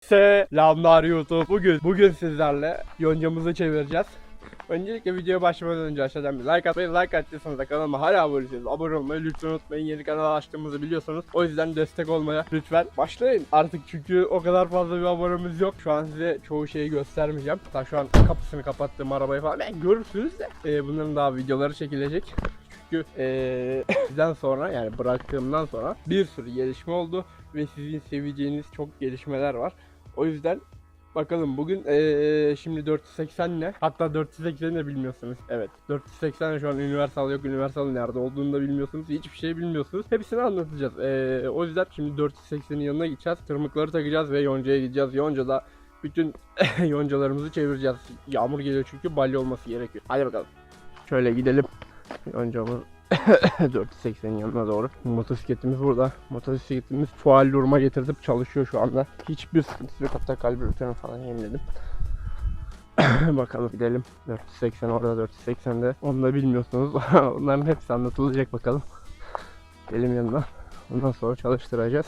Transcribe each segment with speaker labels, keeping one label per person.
Speaker 1: Selamlar YouTube. Bugün bugün sizlerle yoncamızı çevireceğiz. Öncelikle videoya başlamadan önce aşağıdan bir like atmayı, like attıysanız da kanalıma hala abone değilseniz abone olmayı lütfen unutmayın. Yeni kanal açtığımızı biliyorsunuz. O yüzden destek olmaya lütfen başlayın. Artık çünkü o kadar fazla bir abonemiz yok. Şu an size çoğu şeyi göstermeyeceğim. Hatta şu an kapısını kapattığım arabayı falan ben görürsünüz de. Ee, bunların daha videoları çekilecek. Çünkü sizden sonra yani bıraktığımdan sonra bir sürü gelişme oldu ve sizin seveceğiniz çok gelişmeler var. O yüzden bakalım bugün eee, şimdi 480 ne? Hatta 480 de bilmiyorsunuz. Evet. 480 şu an Universal yok. Universal nerede olduğunu da bilmiyorsunuz. Hiçbir şey bilmiyorsunuz. Hepsini anlatacağız. Eee, o yüzden şimdi 480'in yanına gideceğiz. Tırmıkları takacağız ve yoncaya gideceğiz. Yoncada bütün yoncalarımızı çevireceğiz. Yağmur geliyor çünkü balya olması gerekiyor. Hadi bakalım. Şöyle gidelim. Yoncamız 480'in yanına doğru. Motosikletimiz burada. Motosikletimiz fual duruma getirdim. Çalışıyor şu anda. Hiçbir sıkıntısı yok. Hatta karbüratörünü falan yeniledim. Bakalım gidelim. 480 orada 480'de. Onu da bilmiyorsunuz. Onların hepsi anlatılacak bakalım. Elim yanına. Ondan sonra çalıştıracağız.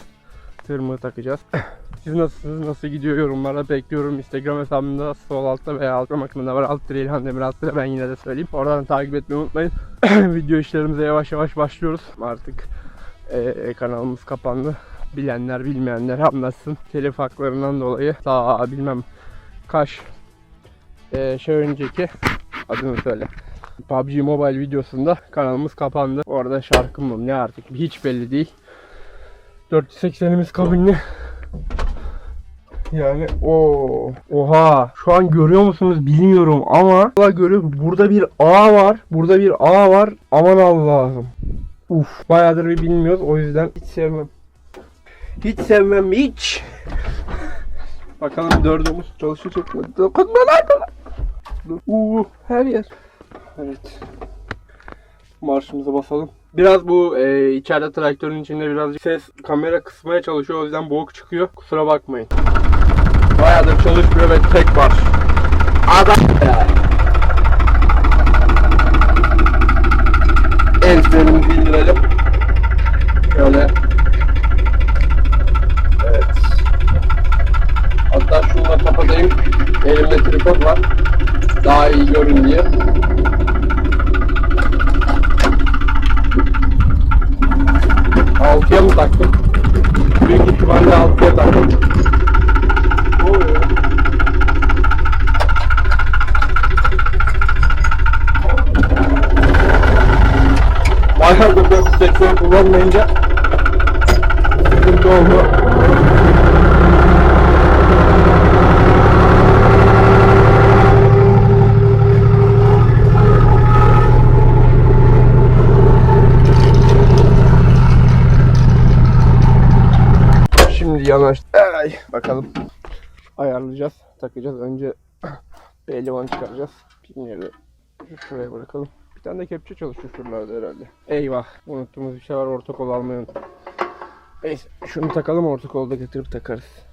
Speaker 1: Tırmığı takacağız. Siz nasılsınız? Nasıl gidiyor yorumlara bekliyorum. Instagram hesabımda sol altta veya alt akımında var. Alt İlhan Demir alt ben yine de söyleyeyim. Oradan takip etmeyi unutmayın. Video işlerimize yavaş yavaş başlıyoruz. Artık eee, kanalımız kapandı. Bilenler bilmeyenler anlatsın. Telif haklarından dolayı daha bilmem kaç eee, şey önceki adını söyle. PUBG Mobile videosunda kanalımız kapandı. Orada şarkım mı ne artık hiç belli değil. 480'imiz kabinli. Yani o oha. Şu an görüyor musunuz? Bilmiyorum ama Allah görüyor. Burada bir ağ var. Burada bir ağ var. Aman Allah'ım. Uf bayağıdır bir bilmiyoruz. O yüzden hiç sevmem. Hiç sevmem hiç. Bakalım dördümüz çalışacak mı? Dokunma lan bana. Uuu her yer. Evet. Marşımıza basalım Biraz bu e, içeride traktörün içinde birazcık ses kamera kısmaya çalışıyor o yüzden boğuk çıkıyor kusura bakmayın Bayağıdır çalışmıyor ve tek var. Adam ya. El frenimizi. Şöyle. Evet. Hatta şununla kapatayım. Elimde tripod var. Daha iyi görün diye. Altıya mı taktım? Büyük ihtimalle altıya taktım. Ne oluyor? Bayağıdır 480 kullanmayınca sıkıntı oldu. Şimdi yanaş. Ay, bakalım ayarlayacağız, takacağız. Önce pehlivan çıkaracağız. Pinleri şu şuraya bırakalım. Bir tane de kepçe çalışıyor şuralarda herhalde. Eyvah, unuttuğumuz bir şey var. Orta kol almayı unuttum. Neyse, şunu takalım orta kolu da getirip takarız.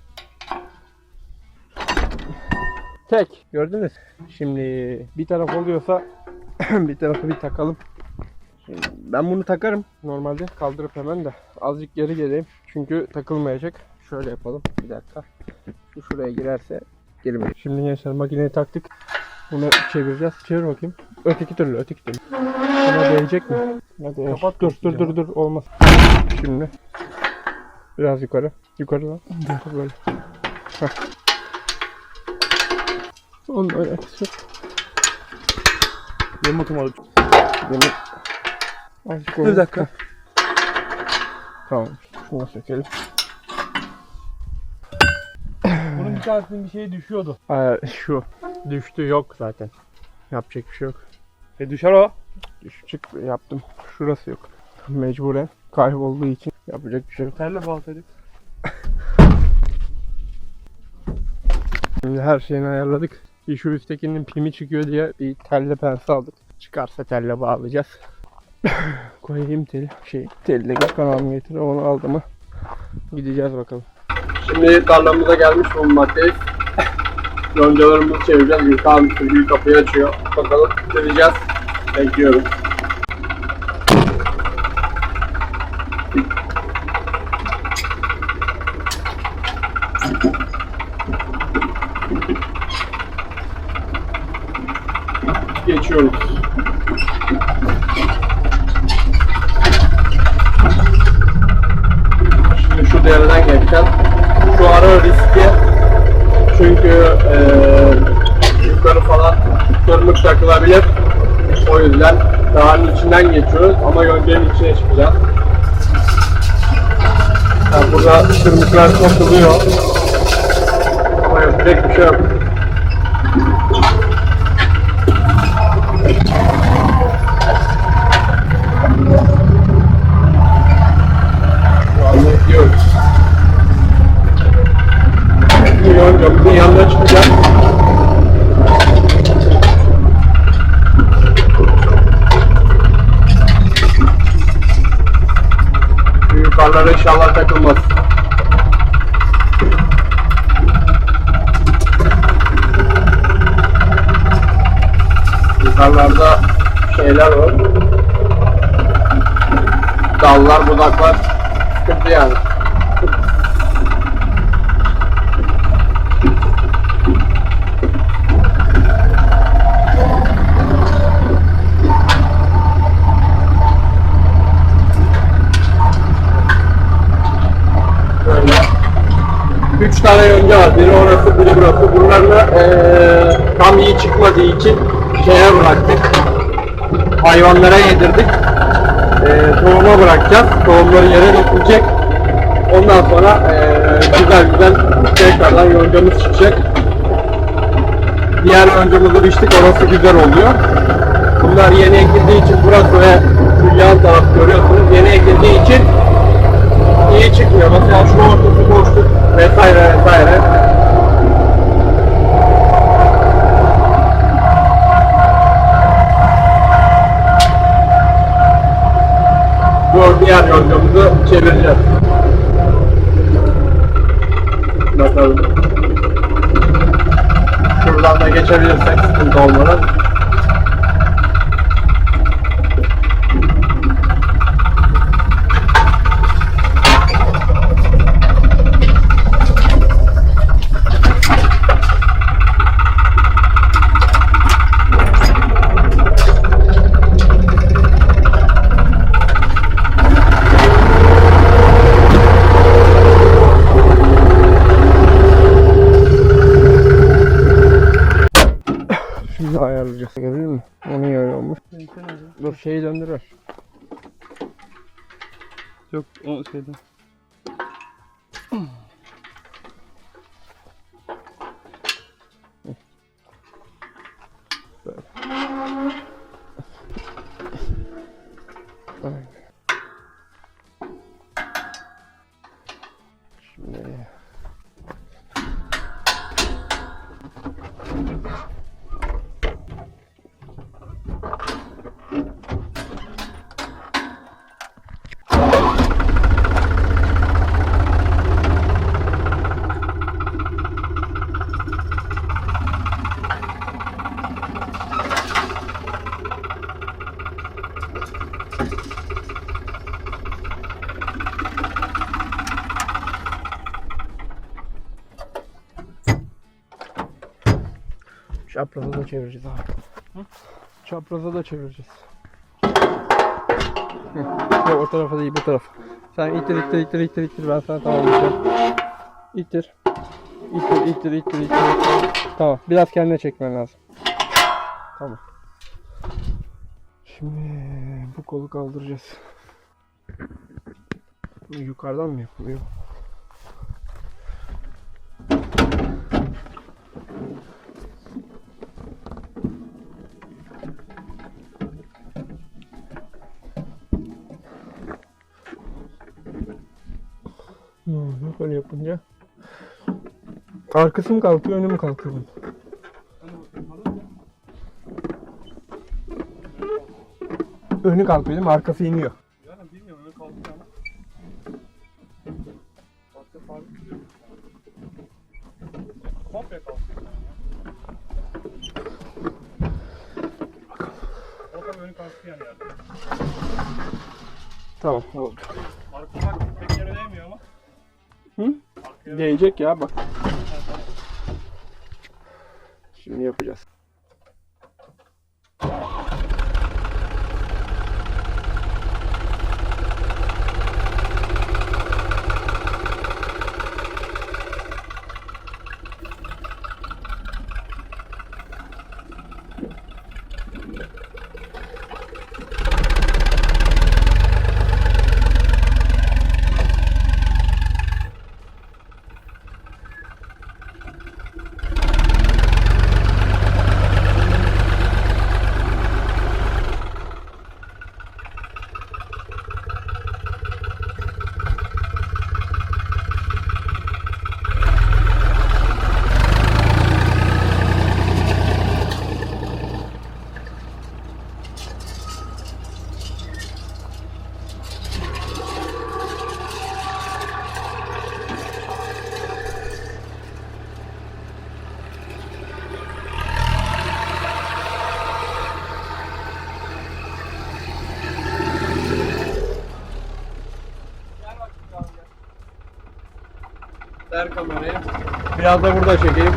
Speaker 1: Tek, gördünüz. Şimdi bir taraf oluyorsa bir tarafı bir takalım. Şimdi ben bunu takarım normalde kaldırıp hemen de azıcık geri geleyim çünkü takılmayacak. Şöyle yapalım bir dakika. Şu şuraya girerse girmiyor. Şimdi gençler makineyi taktık. Bunu çevireceğiz. Çevir bakayım. Öteki türlü, öteki türlü. Buna değecek mi? Değecek.
Speaker 2: Kapat
Speaker 1: dur, dur, dur, dur, olmaz. Şimdi biraz yukarı. Yukarı lan. Böyle. Heh. Onun alakası yok.
Speaker 2: Benim otomatik.
Speaker 1: Yemin. Azıcık
Speaker 2: Bir dakika.
Speaker 1: Tamam. Şunu sökelim.
Speaker 2: Bunun bir tanesinin bir şeyi düşüyordu.
Speaker 1: Aa, şu. Düştü yok zaten. Yapacak bir şey yok.
Speaker 2: E düşer o.
Speaker 1: Düş çık yaptım. Şurası yok. Mecburen kaybolduğu için yapacak bir şey yok.
Speaker 2: Terle bağlasaydık.
Speaker 1: Şimdi her şeyini ayarladık. Bir şu üsttekinin pimi çıkıyor diye bir telle pense aldık. Çıkarsa telle bağlayacağız. Koyayım teli. Şey telle kanalımı getir onu aldı mı gideceğiz bakalım. Şimdi tarlamıza gelmiş bulunmaktayız. Yoncalarımızı çevireceğiz. Gülkan sürgüyü kapıyı açıyor. Bakalım bitireceğiz. Bekliyorum. geçiyoruz. Şimdi şu devreden geçeceğim. Şu ara riskli. Çünkü yukarı falan tırmık takılabilir. O yüzden dağın içinden geçiyoruz ama yöncenin içine çıkacağız. Yani burada tırmıklar takılıyor. Ama yapacak bir şey yok. Şu anda gidiyoruz. Şimdi yoncamızın yanına çıkacağız. Şu Yukarılara inşallah takılmaz. Yukarılarda şeyler var. Dallar, budaklar sıkıntı yani. Üç tane yönce var. Biri orası, biri burası. Bunlarla eee tam iyi çıkmadığı için şeye bıraktık. Hayvanlara yedirdik. Eee tohuma bırakacağız. Tohumları yere dökülecek. Ondan sonra eee, güzel güzel tekrardan yoncamız çıkacak. Diğer yoncamızı biçtik. Orası güzel oluyor. Bunlar yeni ekildiği için burası ve şu taraf görüyorsunuz. Yeni ekildiği için iyi çıkmıyor. Mesela şu ortası boşluk vesaire vesaire. Diğer yöntemimizi çevireceğiz. Bakalım. Şuradan da geçebilirsek sıkıntı olmadan. Şimdi ayarlayacağız. Görüyor musun? Onu yoruyormuş. Dur şeyi döndürür.
Speaker 2: Yok o şeyden.
Speaker 1: Aynen. Çapraza da çevireceğiz abi. Çapraza da çevireceğiz. Hı. Yok o tarafa değil bu tarafa. Sen ittir ittir ittir ittir ittir ben sana tamamlayacağım. İttir. İttir ittir ittir ittir. Tamam biraz kendine çekmen lazım. Tamam. Şimdi bu kolu kaldıracağız. Bunu yukarıdan mı yapılıyor? Böyle yapınca? Arkası mı kalkıyor, önü mü kalkıyor bunun? Önü kalkıyor değil mi? Arkası iniyor.
Speaker 2: Yani bilmiyorum ama. Başka. Komple kalkıyor önü kalkıyor.
Speaker 1: Tamam oldu. Değecek ya bak. Şimdi yapacağız. Ver. Biraz da burada çekeyim.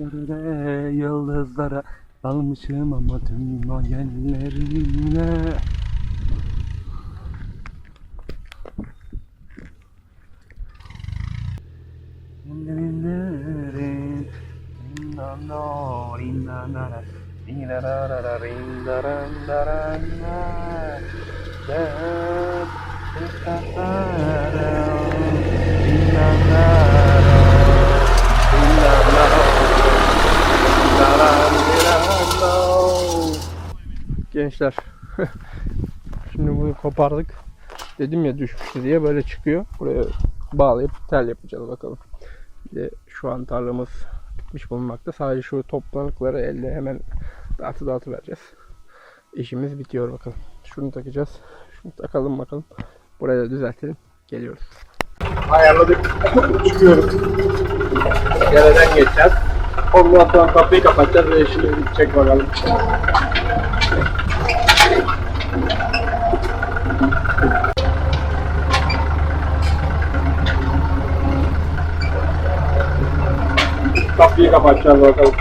Speaker 3: Göklere, yıldızlara dalmışım ama tüm hayallerimle
Speaker 1: Gençler. Şimdi bunu kopardık. Dedim ya düşmüştü diye böyle çıkıyor. Buraya bağlayıp tel yapacağız bakalım. De şu an tarlamız bitmiş bulunmakta. Sadece şu toplanıkları elde hemen dağıtı dağıtı vereceğiz. İşimiz bitiyor bakalım. Şunu takacağız. Şunu takalım bakalım. Burayı da düzeltelim. Geliyoruz. Ayarladık. Çıkıyoruz. Yerden geçeceğiz. Ondan sonra kapıyı kapatacağız ve işimiz bitecek bakalım. Kapıyı kapatacağız bakalım.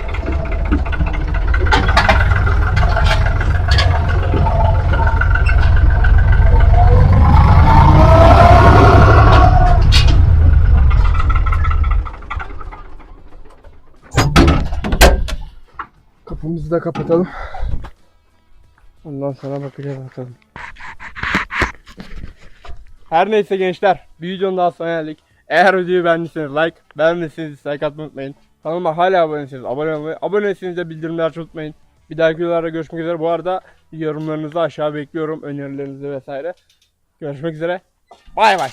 Speaker 1: Kapımızı da kapatalım. Ondan sonra bakacağız bakalım. Her neyse gençler, bir videonun daha sonuna geldik. Eğer videoyu beğendiyseniz like, beğenmediyseniz dislike atmayı unutmayın. Kanalıma hala abone abone olmayı, abone değilseniz de bildirimleri unutmayın. Bir dahaki videolarda görüşmek üzere. Bu arada yorumlarınızı aşağı bekliyorum, önerilerinizi vesaire. Görüşmek üzere. Bay bay.